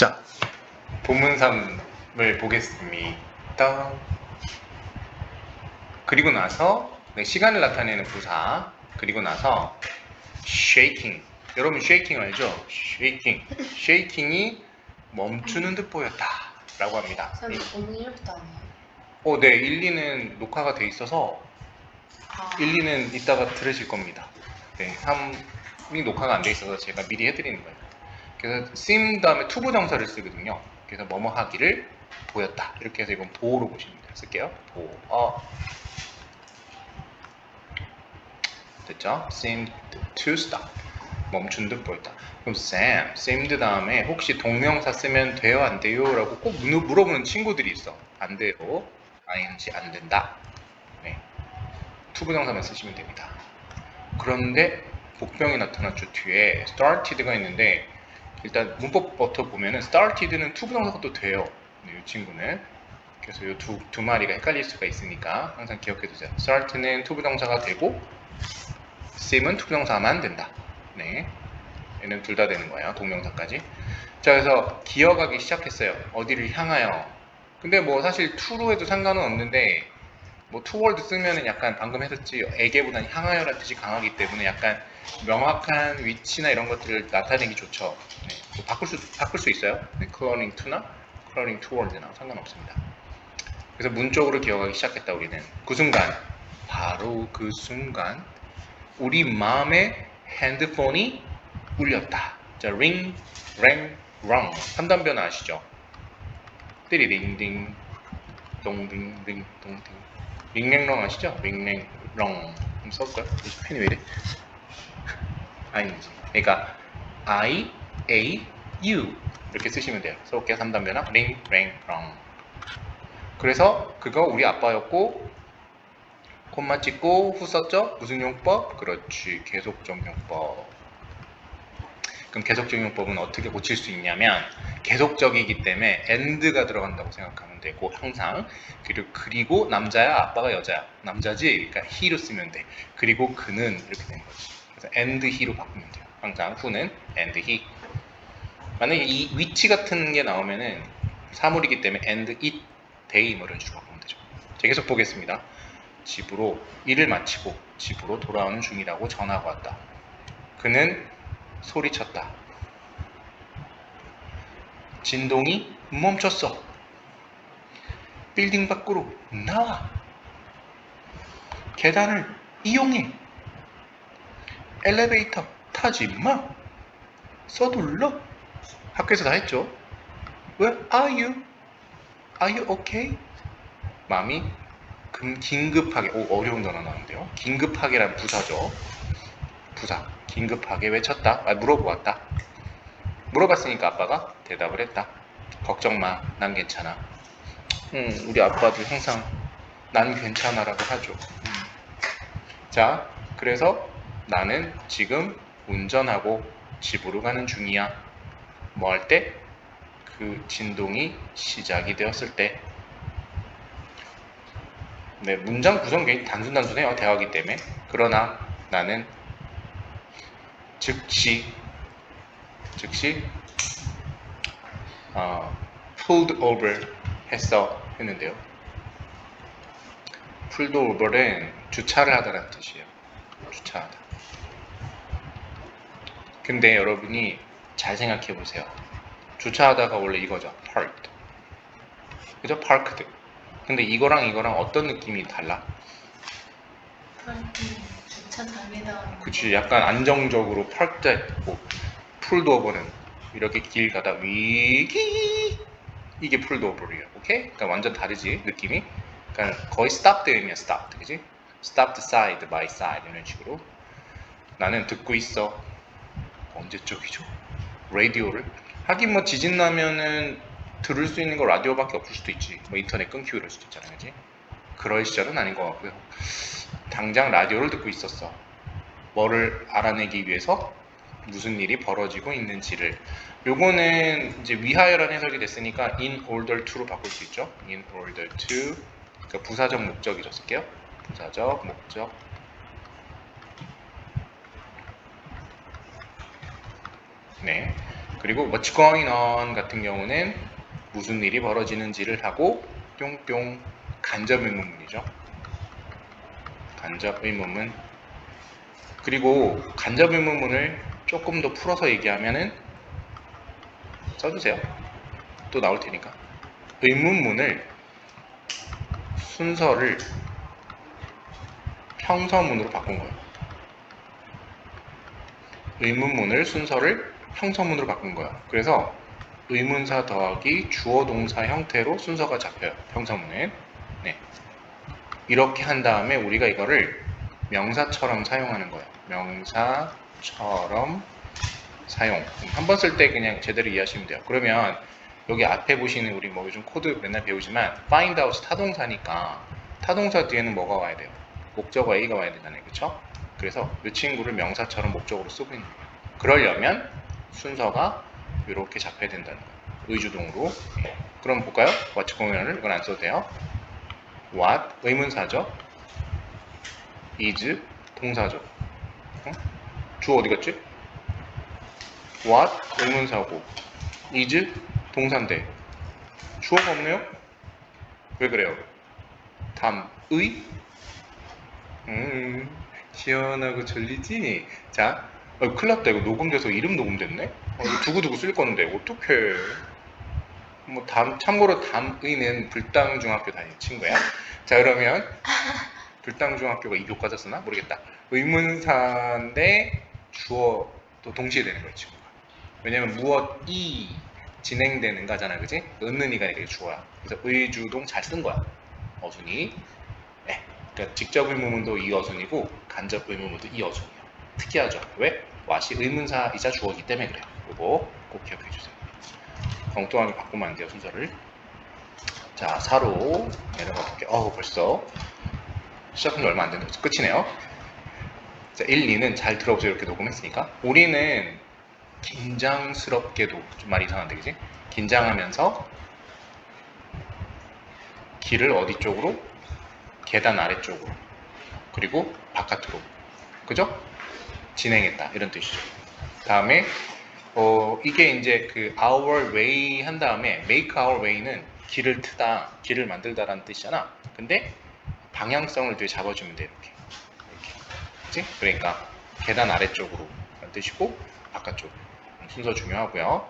자, 본문삼을 보겠습니다. 그리고 나서 네, 시간을 나타내는 부사. 그리고 나서 shaking. 여러분 shaking 알죠? shaking. shaking이 멈추는 듯 보였다 라고 합니다. 오늘 이렇게 나오네요. 어, 네 1, 2는 녹화가 돼 있어서 아, 1, 2는 이따가 들으실 겁니다. 네 3이 녹화가 안 돼 있어서 제가 미리 해드리는 거예요 그래서 sim 다음에 투부 정사를 쓰거든요 그래서 뭐뭐 하기를 보였다 이렇게 해서 이건 보호로 보시면 돼요 쓸게요 보호 어. 됐죠? seemed to stop. 멈춘 듯 보였다. 그럼 Sam, seemed 다음에 혹시 동명사 쓰면 돼요, 안 돼요? 라고 꼭 물- 물어보는 친구들이 있어. 안 돼요. ing 안 된다. 네. 투부정사만 쓰시면 됩니다. 그런데 복병이 나타났죠. 뒤에 started가 있는데 일단 문법부터 보면은 started는 투부정사가 또 돼요. 네, 이 친구는. 그래서 이 두 두 마리가 헷갈릴 수가 있으니까 항상 기억해 두세요. start는 투부정사가 되고 sim은 투부정사만 된다. 네. 얘는 둘 다 되는 거예요. 동명사까지. 자, 그래서 기어가기 시작했어요. 어디를 향하여. 근데 뭐 사실 to로 해도 상관은 없는데 뭐 toward 쓰면은 약간 방금 했었지 에게보다는 향하여라는 뜻이 강하기 때문에 약간 명확한 위치나 이런 것들을 나타내기 좋죠. 네. 뭐 바꿀 수 바꿀 수 있어요. 네. crawling to나 crawling toward나 상관없습니다. 그래서 문 쪽으로 기어가기 시작했다 우리는 그 순간 바로 그 순간 우리 마음에 핸드폰이 울렸다. 자, ring, rang, rung. 3단 변화 아시죠? 띠리링딩, 동딩딩, 동딩. 링랭렁 아시죠? 링랭렁. 한번 써볼까요? 이 펜이 왜 이래? 아니지. 그러니까 I, A, U 이렇게 쓰시면 돼요. 써볼게요. 3단 변화. rung. 그래서 그거 우리 아빠였고 콤마 찍고 후 썼죠? 무슨 용법? 그렇지. 계속적 용법. 그럼 계속적 용법은 어떻게 고칠 수 있냐면 계속적이기 때문에 and가 들어간다고 생각하면 되고 항상. 그리고 그리고 남자야 아빠가 여자야. 남자지 그러니까 he로 쓰면 돼. 그리고 그는 이렇게 되는 거지. 그래서 and he로 바꾸면 돼요. 항상 후는 and he. 만약에 이 위치 같은 게 나오면은 사물이기 때문에 and it they 뭐 이런 식으로 바꾸면 되죠. 자 계속 보겠습니다. 집으로 일을 마치고 집으로 돌아오는 중이라고 전화가 왔다. 그는 소리쳤다. 진동이 멈췄어. 빌딩 밖으로 나와. 계단을 이용해. 엘리베이터 타지 마. 서둘러. 학교에서 다 했죠. Where are you? Are you okay? 금 긴급하게 오 어려운 단어 나왔는데요. 긴급하게란 부사죠. 부사 긴급하게 외쳤다. 아, 물어보았다. 물어봤으니까 아빠가 대답을 했다. 걱정 마, 난 괜찮아. 음, 우리 아빠도 항상 난 괜찮아라고 하죠. 음. 자, 그래서 나는 지금 운전하고 집으로 가는 중이야. 뭐 할 때? 그 진동이 시작이 되었을 때 네, 문장 구성 굉장히 단순단순해요. 대화기 때문에. 그러나 나는 즉시 즉시 어, pulled over 했어 했는데요. pulled over는 주차를 하다라는 뜻이에요. 주차하다. 근데 여러분이 잘 생각해 보세요. 주차하다가 원래 이거죠. parked. 그죠? parked. 근데 이거랑 이거랑 어떤 느낌이 달라? 파이팅 주차장에다. 그치 약간 안정적으로 parked 풀드 오버는 이렇게 길 가다 위기 이게 오버예요 오케이? 그러니까 완전 다르지 느낌이 그러니까 거의 stop there이면 stop 그지? stop the side by side 이런 식으로 나는 듣고 있어 언제적이죠? 라디오를 하긴 뭐 지진 나면은 들을 수 있는 거 라디오밖에 없을 수도 있지. 뭐 인터넷 끊기고 이럴 수도 있잖아요, 그지? 그럴 시절은 아닌 것 같고요. 당장 라디오를 듣고 있었어. 뭐를 알아내기 위해서 무슨 일이 벌어지고 있는지를. 요거는 이제 위하여라는 해석이 됐으니까 in order to로 바꿀 수 있죠. in order to. 그러니까 부사적 목적이죠. 쓸게요. 부사적 목적. 네. 그리고 what's going on 같은 경우는 무슨 일이 벌어지는지를 하고 뿅뿅 간접 의문문이죠. 간접 의문문. 그리고 간접 의문문을 조금 더 풀어서 얘기하면은 써주세요. 또 나올 테니까. 의문문을 순서를 평서문으로 바꾼 거예요. 의문문을 순서를 평서문으로 바꾼 거예요. 그래서 의문사 더하기 주어 동사 형태로 순서가 잡혀요. 평서문은. 네. 이렇게 한 다음에 우리가 이거를 명사처럼 사용하는 거예요. 명사처럼 사용. 한 번 쓸 때 그냥 제대로 이해하시면 돼요. 그러면 여기 앞에 보시는 우리 뭐 요즘 코드 맨날 배우지만 find out 타동사니까 타동사 뒤에는 뭐가 와야 돼요? 목적어 A가 와야 되잖아요. 그쵸? 그래서 이 친구를 명사처럼 목적으로 쓰고 있는 거예요. 그러려면 순서가 이렇게 잡혀야 된다는 거예요. 의주동으로. 예. 그럼 볼까요? what's 공연을 이건 안 써도 돼요. What 의문사죠. is 동사죠. 어? 주어 어디 갔지? what 의문사고 is 동사인데 주어가 없네요? 왜 그래요? 담의 음 시원하고 졸리지? 자 어, 큰일 났다 이거 녹음돼서 이름 녹음됐네? 어, 이거 두고두고 쓸 건데 어떡해 뭐 담, 참고로 담의는 불당중학교 다니는 친구야 자 그러면 불당중학교가 이 교과서 쓰나? 모르겠다 의문사인데 주어도 동시에 되는 거예요 친구가 왜냐면 무엇이 진행되는가잖아 그지? 은는이가 이렇게 주어야 그래서 의주동 잘 쓴 거야 어순이 네. 그러니까 직접 의문문도 이 어순이고 간접 의문문도 이 어순이에요 특이하죠 왜? 왓이 의문사이자 주어기 때문에 그래요 이거 꼭 기억해 주세요 엉뚱하게 바꾸면 안 돼요 순서를. 자 4로 내려가 볼게요 어우 벌써 시작한 지 얼마 안 됐는데 끝이네요. 자 1, 2는 잘 들어보세요. 이렇게 녹음했으니까. 우리는 긴장스럽게도 좀 말이 이상한데 그지? 긴장하면서 길을 어디 쪽으로? 계단 아래쪽으로. 그리고 바깥으로. 그죠? 진행했다. 이런 뜻이죠. 다음에 어, 이게 이제 그 our way 한 다음에 make our way는 길을 트다 길을 만들다라는 뜻이잖아 근데 방향성을 뒤에 잡아주면 돼 이렇게 이렇게 그치? 그러니까 계단 아래쪽으로 라는 뜻이고 바깥쪽 순서 중요하고요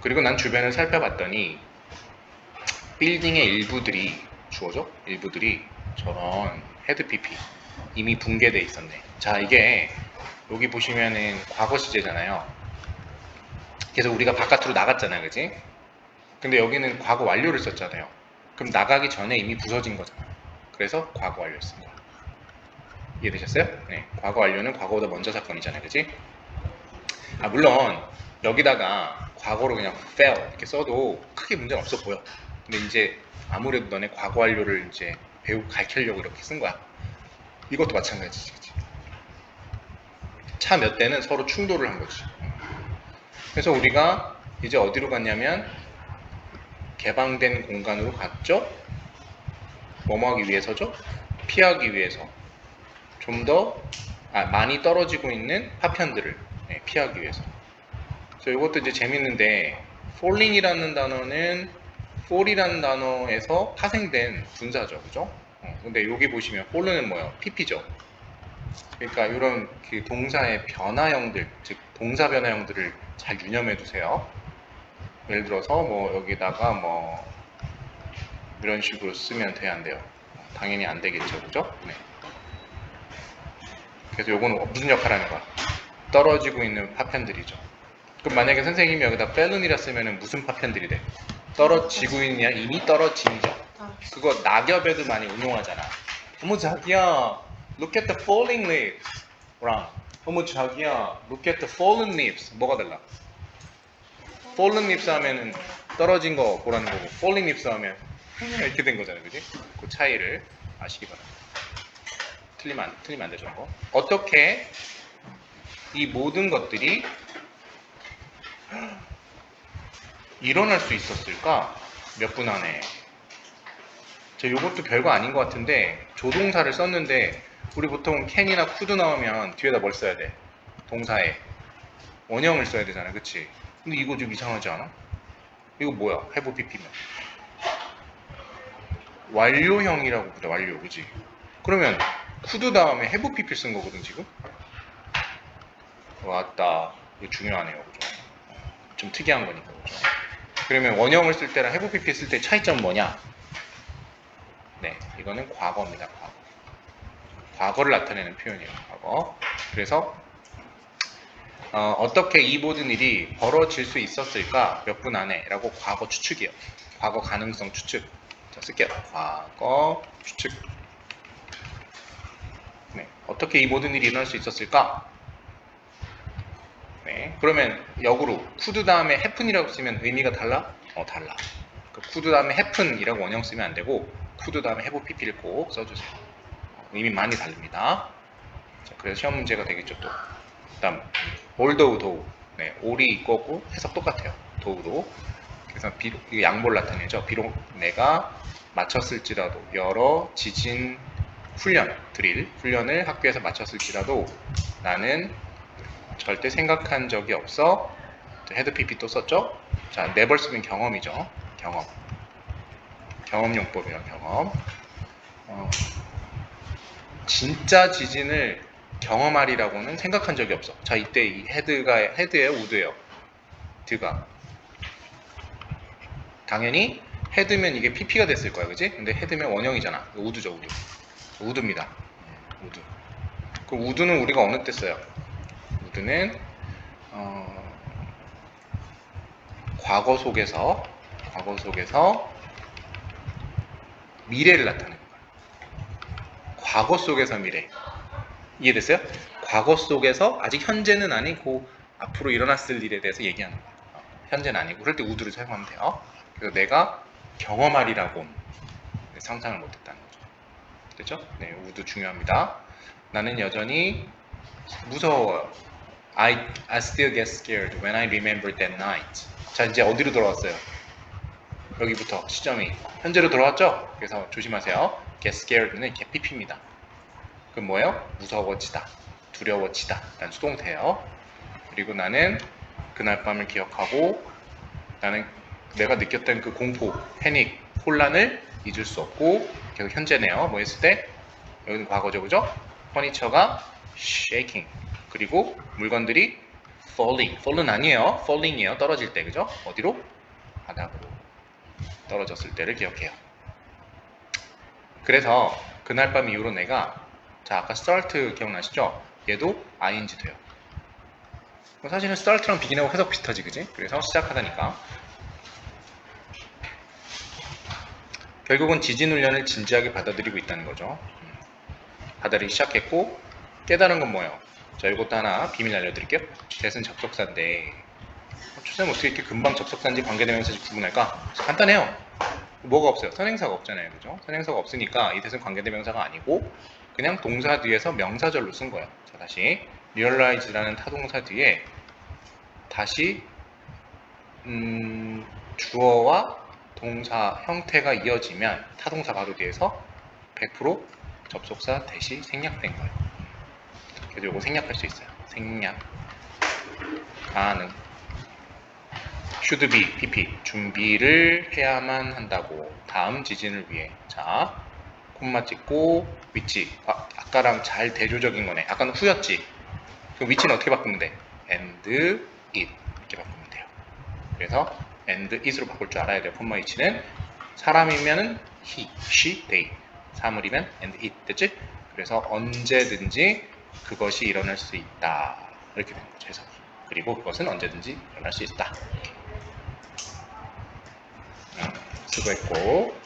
그리고 난 주변을 살펴봤더니 빌딩의 일부들이 주어져? 일부들이 저런 헤드 PP 이미 붕괴돼 있었네. 자 이게 여기 보시면은 과거 시제잖아요. 그래서 우리가 바깥으로 나갔잖아요, 그지? 근데 여기는 과거 완료를 썼잖아요. 그럼 나가기 전에 이미 부서진 거잖아. 그래서 과거 완료 쓴 거야. 이해되셨어요? 네. 과거 완료는 과거보다 먼저 사건이잖아요, 그지? 아 물론 여기다가 과거로 그냥 fail 이렇게 써도 크게 문제는 없어 보여. 근데 이제 아무래도 너네 과거 완료를 이제 배우 가르치려고 이렇게 쓴 거야. 이것도 마찬가지지. 차 몇 대는 서로 충돌을 한 거지. 그래서 우리가 이제 어디로 갔냐면 개방된 공간으로 갔죠. 뭐뭐 하기 위해서죠? 피하기 위해서. 좀더 아, 많이 떨어지고 있는 파편들을 네, 피하기 위해서. 그래서 이것도 이제 재밌는데 falling이라는 단어는 fall이라는 단어에서 파생된 분사죠, 그죠? 어, 근데 여기 보시면 fall은 뭐예요? pp죠. 그러니까 이런 그 동사의 변화형들, 즉 동사 변화형들을 잘 유념해 두세요. 예를 들어서 뭐 여기다가 뭐 이런 식으로 쓰면 돼야 안 돼요? 당연히 안 되겠죠, 그죠? 네. 그래서 요거는 무슨 역할을 하는 거야? 떨어지고 있는 파편들이죠. 그럼 만약에 선생님이 여기다 펠룬이라 쓰면은 무슨 파편들이 돼? 떨어지고 있냐? 이미 떨어진죠. 아, 그거 낙엽에도 많이 응용하잖아. 어머 자기야, look at the falling leaves. 랑 어머 자기야, look at the fallen leaves. 뭐가 달라? fallen leaves 하면은 떨어진 거 보라는 거고, falling leaves 하면 이렇게 된 거잖아요, 그지? 그 차이를 아시기 바랍니다. 틀리면 안, 틀리면 안 되죠, 이거. 어떻게 이 모든 것들이 일어날 수 있었을까? 몇 분 안에. 저 요것도 별거 아닌 것 같은데 조동사를 썼는데 우리 보통 캔이나 쿠드 나오면 뒤에다 뭘 써야 돼? 동사에 원형을 써야 되잖아, 그치? 근데 이거 좀 이상하지 않아? 이거 뭐야? have pp면 완료형이라고 그래 완료 그지? 그러면 could 다음에 have pp 쓴 거거든 지금? 왔다 이거 중요하네요 그죠? 좀 특이한 거니까 그죠? 그러면 원형을 쓸 때랑 have pp 쓸 때 차이점은 뭐냐? 네 이거는 과거입니다 과거 과거를 나타내는 표현이에요 과거. 그래서 어, 떻게이 모든 일이 벌어질 수 있었을까? 몇 분 안에. 라고 과거 추측이에요. 과거 가능성 추측. 자 쓸게요. 과거 추측. 네, 어떻게 이 모든 일이 일어날 수 있었을까? 네, 그러면 역으로 쿠드 다음에 happen이라고 쓰면 의미가 달라? 어 달라. 그 쿠드 다음에 happen이라고 원형 쓰면 안 되고 쿠드 다음에 have pp를 꼭 써주세요. 어, 의미 많이 다릅니다. 자, 그래서 시험 문제가 되겠죠 또. 다음 올도우 도우 네, 올이 이거고 해석 똑같아요. 도우도. 그래서 비록 이게 양보를 나타내죠. 비록 내가 마쳤을지라도 여러 지진 훈련 드릴 훈련을 학교에서 마쳤을지라도 나는 절대 생각한 적이 없어. 헤드 PP 또 썼죠? 자 never 쓰면 경험이죠. 경험. 경험용법이랑 경험. 어, 진짜 지진을 경험하리라고는 생각한 적이 없어. 자, 이때 이 헤드가 헤드예요, 우드예요. 드가. 당연히 헤드면 이게 PP가 됐을 거야, 그지? 근데 헤드면 원형이잖아. 우드죠, 우드. 우드입니다. 우드. 그 우드는 우리가 어느 때 써요? 우드는 어, 과거 속에서 과거 속에서 미래를 나타내는 거야. 과거 속에서 미래. 이해됐어요? 과거 속에서 아직 현재는 아니고 앞으로 일어났을 일에 대해서 얘기하는 거예요. 어, 현재는 아니고 그럴 때 우드를 사용하면 돼요. 그래서 내가 경험하리라고 상상을 못했다는 거죠. 됐죠? 네, 우드 중요합니다. 나는 여전히 무서워요. I, I still get scared when I remember that night. 자, 이제 어디로 돌아왔어요? 여기부터 시점이 현재로 돌아왔죠? 그래서 조심하세요. get scared는 개피피입니다. 그 뭐예요? 무서워지다, 두려워지다. 난 수동태예요. 그리고 나는 그날 밤을 기억하고 나는 내가 느꼈던 그 공포, 패닉, 혼란을 잊을 수 없고 계속 현재네요. 뭐 했을 때 여기는 과거죠, 그죠? 퍼니처가 shaking 그리고 물건들이 falling, fall은 아니에요. falling이에요. 떨어질 때, 그죠? 어디로? 바닥으로 떨어졌을 때를 기억해요. 그래서 그날 밤 이후로 내가 자 아까 start 기억나시죠? 얘도 ing 돼요. 사실은 start랑 begin하고 해석 비슷하지 그지? 그래서 시작하다니까 결국은 지진 훈련을 진지하게 받아들이고 있다는 거죠. 음. 받아들이기 시작했고 깨달은 건 뭐예요? 자 이것도 하나 비밀 알려드릴게요. 대은 접속사인데 초쌤 어떻게 이렇게 금방 접속사인지 관계대명사인지 구분할까? 간단해요. 뭐가 없어요? 선행사가 없잖아요. 그죠? 선행사가 없으니까 이 대은 관계대명사가 아니고 그냥 동사 뒤에서 명사절로 쓴 거예요. 자, 다시 realize라는 타동사 뒤에 다시 음, 주어와 동사 형태가 이어지면 타동사 바로 뒤에서 100% 접속사 대시 생략된 거예요. 그래서 이거 생략할 수 있어요. 생략 가능 should be, pp. 준비를 해야만 한다고. 다음 지진을 위해. 자 콤마 찍고 위치. 아, 아까랑 잘 대조적인 거네. 아까는 후였지. 그럼 위치는 어떻게 바꾸면 돼? and it. 이렇게 바꾸면 돼요. 그래서 and it으로 바꿀 줄 알아야 돼요. 콤마 위치는. 사람이면은 he, she, they. 사물이면 and it. 됐지? 그래서 언제든지 그것이 일어날 수 있다. 이렇게 되는 거죠. 해석이. 그리고 그것은 언제든지 일어날 수 있다. 이렇게. 음, 수고했고